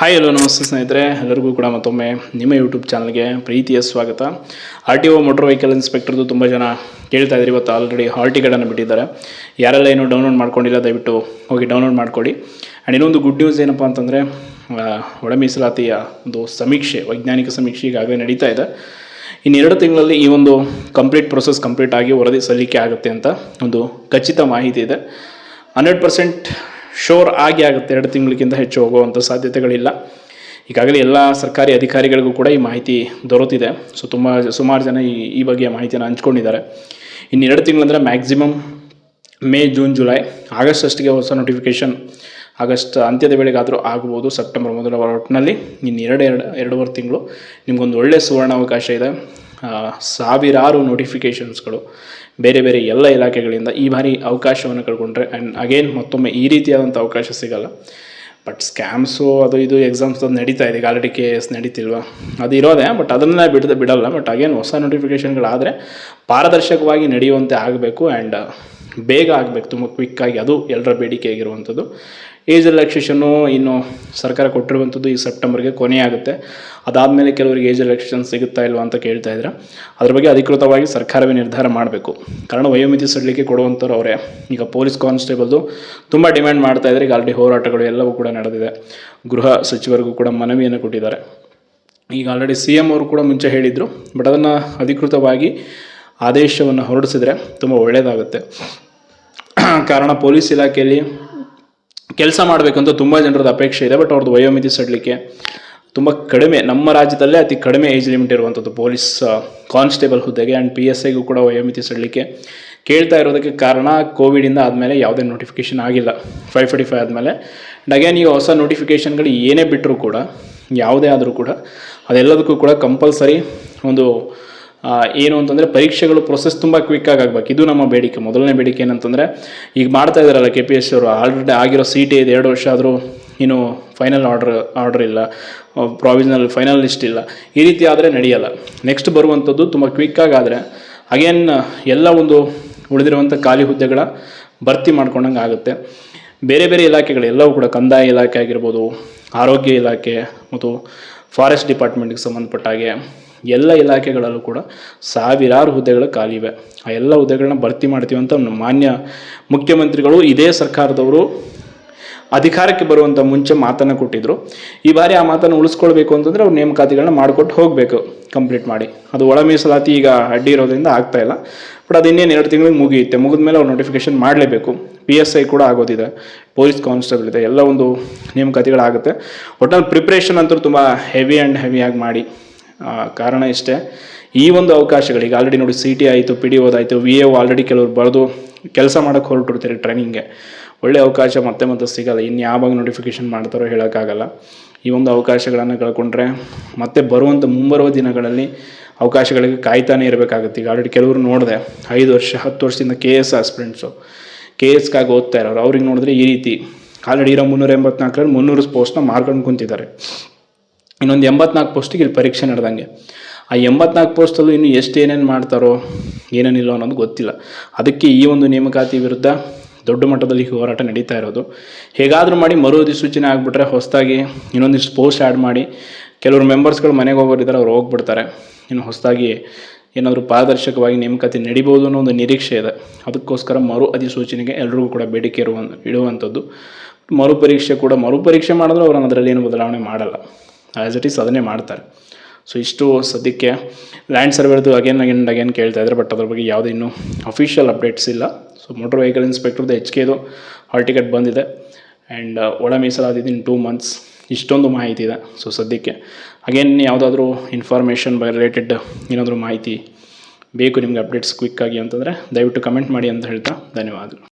Hi hello ನಮಸ್ತೆ ಸ್ನೇಹಿತರೆ. ಎಲ್ಲರಿಗೂ ಕೂಡ ಮತ್ತೊಮ್ಮೆ ನಿಮ್ಮ ಯೂಟ್ಯೂಬ್ ಚಾನಲ್ಗೆ ಪ್ರೀತಿಯ ಸ್ವಾಗತ. R T O motor vehicle ಇನ್ಸ್ಪೆಕ್ಟರ್ದು ತುಂಬ ಜನ ಕೇಳ್ತಾ ಇವತ್ತು. ಆಲ್ರೆಡಿ ಹಾಲ್ ಟಿಕೆಟನ್ನು ಬಿಟ್ಟಿದ್ದಾರೆ. ಯಾರೆಲ್ಲ ಏನು ಡೌನ್ಲೋಡ್ ಮಾಡ್ಕೊಂಡಿಲ್ಲ, ದಯವಿಟ್ಟು ಹೋಗಿ ಡೌನ್ಲೋಡ್ ಮಾಡಿಕೊಡಿ. ಆ್ಯಂಡ್ ಇನ್ನೊಂದು ಗುಡ್ ನ್ಯೂಸ್ ಏನಪ್ಪ ಅಂತಂದರೆ ಒಳ ಮೀಸಲಾತಿಯ ಒಂದು ಸಮೀಕ್ಷೆ, ವೈಜ್ಞಾನಿಕ ಸಮೀಕ್ಷೆ ಈಗಾಗಲೇ ನಡೀತಾ ಇದೆ. ಇನ್ನೆರಡು ತಿಂಗಳಲ್ಲಿ ಈ ಒಂದು ಕಂಪ್ಲೀಟ್ ಪ್ರೊಸೆಸ್ ಕಂಪ್ಲೀಟ್ ಆಗಿ ವರದಿ ಸಲ್ಲಿಕೆ ಆಗುತ್ತೆ ಅಂತ ಒಂದು ಖಚಿತ ಮಾಹಿತಿ ಇದೆ. ಹಂಡ್ರೆಡ್ ಪರ್ಸೆಂಟ್ ಶೋರ್ ಆಗಿ ಆಗುತ್ತೆ ಎರಡು ತಿಂಗಳಿಗಿಂತ ಹೆಚ್ಚು ಹೋಗುವಂಥ ಸಾಧ್ಯತೆಗಳಿಲ್ಲ. ಈಗಾಗಲೇ ಎಲ್ಲ ಸರ್ಕಾರಿ ಅಧಿಕಾರಿಗಳಿಗೂ ಕೂಡ ಈ ಮಾಹಿತಿ ದೊರೆತಿದೆ. ಸೊ ತುಂಬ ಸುಮಾರು ಜನ ಈ ಈ ಬಗೆಯ ಮಾಹಿತಿಯನ್ನು ಹಂಚ್ಕೊಂಡಿದ್ದಾರೆ. ಇನ್ನು ಎರಡು ತಿಂಗಳಂದರೆ maximum May, June, July, August ಅಷ್ಟಿಗೆ ಹೊಸ ನೋಟಿಫಿಕೇಷನ್ ಆಗಸ್ಟ್ ಅಂತ್ಯದ ವೇಳೆಗಾದರೂ ಆಗ್ಬೋದು, ಸೆಪ್ಟೆಂಬರ್ ಮೊದಲ ಒಟ್ಟಿನಲ್ಲಿ ಇನ್ನು ಎರಡು ಎರಡು, ಎರಡೂವರೆ ತಿಂಗಳು. ನಿಮಗೊಂದು ಒಳ್ಳೆಯ ಸುವರ್ಣಾವಕಾಶ ಇದೆ. ಸಾವಿರಾರು ನೋಟಿಫಿಕೇಷನ್ಸ್ಗಳು ಬೇರೆ ಬೇರೆ ಎಲ್ಲ ಇಲಾಖೆಗಳಿಂದ ಈ ಬಾರಿ ಅವಕಾಶವನ್ನು ಕಳ್ಕೊಂಡ್ರೆ ಆ್ಯಂಡ್ ಅಗೇನ್ ಮತ್ತೊಮ್ಮೆ ಈ ರೀತಿಯಾದಂಥ ಅವಕಾಶ ಸಿಗಲ್ಲ. ಬಟ್ ಸ್ಕ್ಯಾಮ್ಸು ಅದು ಇದು ಎಕ್ಸಾಮ್ಸ್ ಅದು ನಡೀತಾ ಇದೆ. ಆಲ್ರೆಡಿ ಕೆ ಎಸ್ ನಡೀತಿಲ್ವಾ? ಅದು ಇರೋದೇ ಬಟ್ ಅದನ್ನೇ ಬಿಡದೆ ಬಿಡಲ್ಲ. ಬಟ್ ಅಗೇನ್ ಹೊಸ ನೋಟಿಫಿಕೇಷನ್ಗಳಾದರೆ ಪಾರದರ್ಶಕವಾಗಿ ನಡೆಯುವಂತೆ ಆಗಬೇಕು ಆ್ಯಂಡ್ ಬೇಗ ಆಗಬೇಕು. ತುಂಬ ಕ್ವಿಕ್ಕಾಗಿ ಅದು ಎಲ್ಲರ ಬೇಡಿಕೆ ಆಗಿರುವಂಥದ್ದು. ಏಜ್ ರಿಲ್ಯಾಕ್ಸೇಷನ್ನು ಇನ್ನು ಸರ್ಕಾರ ಕೊಟ್ಟಿರುವಂಥದ್ದು ಈ ಸೆಪ್ಟೆಂಬರ್ಗೆ ಕೊನೆಯಾಗುತ್ತೆ ಅದಾದಮೇಲೆ ಕೆಲವರಿಗೆ ಏಜ್ ರಿಲ್ಯಾಕ್ಸೇಷನ್ ಸಿಗುತ್ತಾ ಇಲ್ವಾ ಅಂತ ಕೇಳ್ತಾ ಇದ್ದಾರೆ ಅದ್ರ ಬಗ್ಗೆ ಅಧಿಕೃತವಾಗಿ ಸರ್ಕಾರವೇ ನಿರ್ಧಾರ ಮಾಡಬೇಕು. ಕಾರಣ ವಯೋಮಿತಿ ಸಡಿಲಿಕೆ ಕೊಡುವಂಥವ್ರು ಅವರೇ. ಈಗ ಪೊಲೀಸ್ ಕಾನ್ಸ್ಟೇಬಲ್ದು ತುಂಬ ಡಿಮ್ಯಾಂಡ್ ಮಾಡ್ತಾ ಇದ್ದಾರೆ ಈಗ ಆಲ್ರೆಡಿ ಹೋರಾಟಗಳು ಎಲ್ಲವೂ ಕೂಡ ನಡೆದಿದೆ. ಗೃಹ ಸಚಿವರಿಗೂ ಕೂಡ ಮನವಿಯನ್ನು ಕೊಟ್ಟಿದ್ದಾರೆ. ಈಗ ಆಲ್ರೆಡಿ ಸಿ ಎಂ ಅವರು ಕೂಡ ಮುಂಚೆ ಹೇಳಿದರು. ಬಟ್ ಅದನ್ನು ಅಧಿಕೃತವಾಗಿ ಆದೇಶವನ್ನು ಹೊರಡಿಸಿದ್ರೆ ತುಂಬ ಒಳ್ಳೆಯದಾಗುತ್ತೆ ಕಾರಣ ಪೊಲೀಸ್ ಇಲಾಖೆಯಲ್ಲಿ ಕೆಲಸ ಮಾಡಬೇಕಂತ ತುಂಬ ಜನರದ ಅಪೇಕ್ಷೆ ಇದೆ ಬಟ್ ಅವ್ರದ್ದು ವಯೋಮಿತಿ ಸಡಲಿಕ್ಕೆ ತುಂಬ ಕಡಿಮೆ, ನಮ್ಮ ರಾಜ್ಯದಲ್ಲೇ ಅತಿ ಕಡಿಮೆ ಏಜ್ ಲಿಮಿಟ್ ಇರುವಂಥದ್ದು ಪೊಲೀಸ್ ಕಾನ್ಸ್ಟೇಬಲ್ ಹುದ್ದೆಗೆ ಆ್ಯಂಡ್ ಪಿ ಎಸ್ ಐಗೂ ಕೂಡ ವಯೋಮಿತಿ ಸಡಲಿಕ್ಕೆ ಕೇಳ್ತಾ ಇರೋದಕ್ಕೆ ಕಾರಣ ಕೋವಿಡಿಂದ ಆದಮೇಲೆ ಯಾವುದೇ ನೋಟಿಫಿಕೇಷನ್ ಆಗಿಲ್ಲ. ಫೈವ್ ಫಾರ್ಟಿ ಫೈವ್ ಆದಮೇಲೆ. ಆ್ಯಂಡ್ ಅಗೇನ್ ಈಗ ಹೊಸ ನೋಟಿಫಿಕೇಷನ್ಗಳು ಏನೇ ಬಿಟ್ಟರೂ ಕೂಡ, ಯಾವುದೇ ಆದರೂ ಕೂಡ, ಅದೆಲ್ಲದಕ್ಕೂ ಕೂಡ ಕಂಪಲ್ಸರಿ ಒಂದು ಏನು ಅಂತಂದರೆ ಪರೀಕ್ಷೆಗಳು ಪ್ರೊಸೆಸ್ ತುಂಬ ಕ್ವಿಕ್ಕಾಗಿ ಆಗಬೇಕು. ಇದು ನಮ್ಮ ಬೇಡಿಕೆ. ಮೊದಲನೇ ಬೇಡಿಕೆ ಏನಂತಂದರೆ, ಈಗ ಮಾಡ್ತಾ ಇದ್ದಾರಲ್ಲ ಕೆ ಪಿ ಎಸ್ ಅವರು ಆಲ್ರೆಡಿ ಆಗಿರೋ ಸೀಟ್ ಇದೆ, ಎರಡು ವರ್ಷ ಆದರೂ ಇನ್ನು ಫೈನಲ್ ಆರ್ಡ್ರ್ ಆರ್ಡ್ರ್ ಇಲ್ಲ. ಪ್ರಾವಿಷನಲ್ ಫೈನಲ್ ಲಿಸ್ಟ್ ಇಲ್ಲ. ಈ ರೀತಿ ಆದರೆ ನಡೆಯಲ್ಲ. ನೆಕ್ಸ್ಟ್ ಬರುವಂಥದ್ದು ತುಂಬ ಕ್ವಿಕ್ಕಾಗಿ ಆದರೆ ಅಗೇನ್ ಎಲ್ಲ ಒಂದು ಉಳಿದಿರುವಂಥ ಖಾಲಿ ಹುದ್ದೆಗಳ ಭರ್ತಿ ಮಾಡ್ಕೊಂಡಂಗೆ ಆಗುತ್ತೆ. ಬೇರೆ ಬೇರೆ ಇಲಾಖೆಗಳು, ಎಲ್ಲವೂ ಕೂಡ ಕಂದಾಯ ಇಲಾಖೆ ಆಗಿರ್ಬೋದು, ಆರೋಗ್ಯ ಇಲಾಖೆ ಮತ್ತು ಫಾರೆಸ್ಟ್ ಡಿಪಾರ್ಟ್ಮೆಂಟ್ಗೆ ಸಂಬಂಧಪಟ್ಟ ಹಾಗೆ. ಎಲ್ಲ ಇಲಾಖೆಗಳಲ್ಲೂ ಕೂಡ ಸಾವಿರಾರು ಹುದ್ದೆಗಳು ಖಾಲಿ ಇವೆ. ಆ ಎಲ್ಲ ಹುದ್ದೆಗಳನ್ನ ಭರ್ತಿ ಮಾಡ್ತೀವಿ ಅಂತ ಮಾನ್ಯ ಮುಖ್ಯಮಂತ್ರಿಗಳು ಇದೇ ಸರ್ಕಾರದವರು ಅಧಿಕಾರಕ್ಕೆ ಬರುವಂಥ ಮುಂಚೆ ಮಾತನ್ನು ಕೊಟ್ಟಿದ್ದರು ಈ ಬಾರಿ ಆ ಮಾತನ್ನು ಉಳಿಸ್ಕೊಳ್ಬೇಕು ಅಂತಂದರೆ ಅವ್ರು ನೇಮಕಾತಿಗಳನ್ನ ಮಾಡಿಕೊಟ್ಟು ಹೋಗಬೇಕು ಕಂಪ್ಲೀಟ್ ಮಾಡಿ. ಅದು ಒಳ ಮೀಸಲಾತಿ ಈಗ ಅಡ್ಡಿ ಇರೋದ್ರಿಂದ ಆಗ್ತಾಯಿಲ್ಲ ಬಟ್ ಅದು ಇನ್ನೇನು ಎರಡು ತಿಂಗಳಿಗೆ ಮುಗಿಯುತ್ತೆ. ಮುಗಿದ ಮೇಲೆ ಅವ್ರು ನೋಟಿಫಿಕೇಶನ್ ಮಾಡಲೇಬೇಕು. ಪಿ ಎಸ್ ಐ ಕೂಡ ಆಗೋದಿದೆ. ಪೊಲೀಸ್ ಕಾನ್ಸ್ಟೇಬಲ್ ಇದೆ. ಎಲ್ಲ ಒಂದು ನೇಮಕಾತಿಗಳಾಗುತ್ತೆ. ಒಟ್ಟಲ್ಲಿ ಪ್ರಿಪ್ರೇಷನ್ ಅಂತೂ ತುಂಬ ಹೆವಿ ಆ್ಯಂಡ್ ಹೆವಿಯಾಗಿ ಮಾಡಿ. ಕಾರಣ ಇಷ್ಟೇ. ಈ ಒಂದು ಅವಕಾಶಗಳಿಗೆ ಆಲ್ರೆಡಿ ನೋಡಿ ಸಿ ಟಿ ಆಯಿತು ಪಿ ಡಿ ಓದಾಯಿತು ವಿ ಎ ಆಲ್ರೆಡಿ ಕೆಲವರು ಬರೆದು ಕೆಲಸ ಮಾಡೋಕ್ಕೆ ಹೊರಟಿರ್ತಾರೆ ಟ್ರೈನಿಂಗ್ಗೆ ಒಳ್ಳೆ ಅವಕಾಶ ಮತ್ತೆ ಮತ್ತೆ ಸಿಗಲ್ಲ. ಇನ್ನು ಯಾವಾಗ ನೋಟಿಫಿಕೇಶನ್ ಮಾಡ್ತಾರೋ ಹೇಳೋಕ್ಕಾಗಲ್ಲ. ಈ ಒಂದು ಅವಕಾಶಗಳನ್ನು ಕಳ್ಕೊಂಡ್ರೆ ಮತ್ತೆ ಬರುವಂಥ ಮುಂಬರುವ ದಿನಗಳಲ್ಲಿ ಅವಕಾಶಗಳಿಗೆ ಕಾಯ್ತಾನೆ ಇರಬೇಕಾಗುತ್ತೆ. ಈಗ ಆಲ್ರೆಡಿ ಕೆಲವರು ನೋಡಿದೆ, ಐದು ವರ್ಷ, ಹತ್ತು ವರ್ಷದಿಂದ ಕೆ ಎಸ್ ಆಸ್ಪಿರೆಂಟ್ಸು ಕೆ ಎಸ್ಗಾಗಿ ಓದ್ತಾ ಇರೋರು, ಅವ್ರಿಗೆ ನೋಡಿದ್ರೆ ಈ ರೀತಿ. ಆಲ್ರೆಡಿ ಇರೋ ಮುನ್ನೂರ ಎಂಬತ್ನಾಲ್ಕರಲ್ಲಿ ಮುನ್ನೂರು ಪೋಸ್ಟ್ನ ಮಾರ್ಕೊಂಡು ಕುಂತಿದ್ದಾರೆ. ಇನ್ನೊಂದು ಎಂಬತ್ನಾಲ್ಕು ಪೋಸ್ಟಿಗೆ ಇಲ್ಲಿ ಪರೀಕ್ಷೆ ನಡೆದಂಗೆ. ಆ ಎಂಬತ್ನಾಲ್ಕು ಪೋಸ್ಟಲ್ಲೂ ಇನ್ನು ಎಷ್ಟು ಏನೇನು ಮಾಡ್ತಾರೋ, ಏನೇನಿಲ್ಲ ಅನ್ನೋದು ಗೊತ್ತಿಲ್ಲ. ಅದಕ್ಕೆ ಈ ಒಂದು ನೇಮಕಾತಿ ವಿರುದ್ಧ ದೊಡ್ಡ ಮಟ್ಟದಲ್ಲಿ ಹೋರಾಟ ನಡೀತಾ ಇರೋದು. ಹೇಗಾದರೂ ಮಾಡಿ ಮರು ಅಧಿಸೂಚನೆ ಆಗಿಬಿಟ್ರೆ ಹೊಸದಾಗಿ ಇನ್ನೊಂದಿಷ್ಟು ಪೋಸ್ಟ್ ಆ್ಯಡ್ ಮಾಡಿ ಕೆಲವರು ಮೆಂಬರ್ಸ್ಗಳು ಮನೆಗೆ ಹೋಗೋರಿದ್ದಾರೆ, ಅವ್ರು ಹೋಗ್ಬಿಡ್ತಾರೆ. ಇನ್ನು ಹೊಸದಾಗಿ ಏನಾದರೂ ಪಾರದರ್ಶಕವಾಗಿ ನೇಮಕಾತಿ ನಡಿಬೋದು ಅನ್ನೋ ಒಂದು ನಿರೀಕ್ಷೆ ಇದೆ. ಅದಕ್ಕೋಸ್ಕರ ಮರು ಅಧಿಸೂಚನೆಗೆ ಎಲ್ರಿಗೂ ಕೂಡ ಬೇಡಿಕೆ ಇರುವ ಇಡುವಂಥದ್ದು. ಮರುಪರೀಕ್ಷೆ ಕೂಡ ಮರುಪರೀಕ್ಷೆ ಮಾಡಿದ್ರೂ ಅವ್ರನ್ನ ಅದರಲ್ಲಿ ಏನು ಬದಲಾವಣೆ ಮಾಡಲ್ಲ. ಆ್ಯಸ್ ಇಟ್ ಈಸ್ ಅದನ್ನೇ ಮಾಡ್ತಾರೆ. ಸೊ ಇಷ್ಟು ಸದ್ಯಕ್ಕೆ ಲ್ಯಾಂಡ್ ಸರ್ವೇದು ಅಗೇನ್ ಅಗೇನ್ ಅಗೇನ್ ಕೇಳ್ತಾ ಇದ್ದಾರೆ ಬಟ್ ಅದ್ರ ಬಗ್ಗೆ ಯಾವುದೇ ಇನ್ನೂ ಅಫಿಷಿಯಲ್ ಅಪ್ಡೇಟ್ಸ್ ಇಲ್ಲ. ಸೊ ಮೋಟರ್ ವೆಹಿಕಲ್ ಇನ್ಸ್ಪೆಕ್ಟರ್ದು ಎಚ್ ಕೆದು ಹಾಲ್ ಟಿಕೆಟ್ ಬಂದಿದೆ. ಆ್ಯಂಡ್ ಒಳ ಮೀಸಲಾತಿದ್ದು ಇನ್ ಟೂ ಮಂತ್ಸ್ ಇಷ್ಟೊಂದು ಮಾಹಿತಿ ಇದೆ. ಸೊ ಸದ್ಯಕ್ಕೆ ಅಗೇನ್ ಯಾವುದಾದ್ರೂ ಇನ್ಫಾರ್ಮೇಷನ್ ಬೈ ರಿಲೇಟೆಡ್ ಏನಾದರೂ ಮಾಹಿತಿ ಬೇಕು, ನಿಮಗೆ ಅಪ್ಡೇಟ್ಸ್ ಕ್ವಿಕ್ಕಾಗಿ ಅಂತಂದರೆ ದಯವಿಟ್ಟು ಕಮೆಂಟ್ ಮಾಡಿ ಅಂತ ಹೇಳ್ತಾ ಧನ್ಯವಾದಗಳು.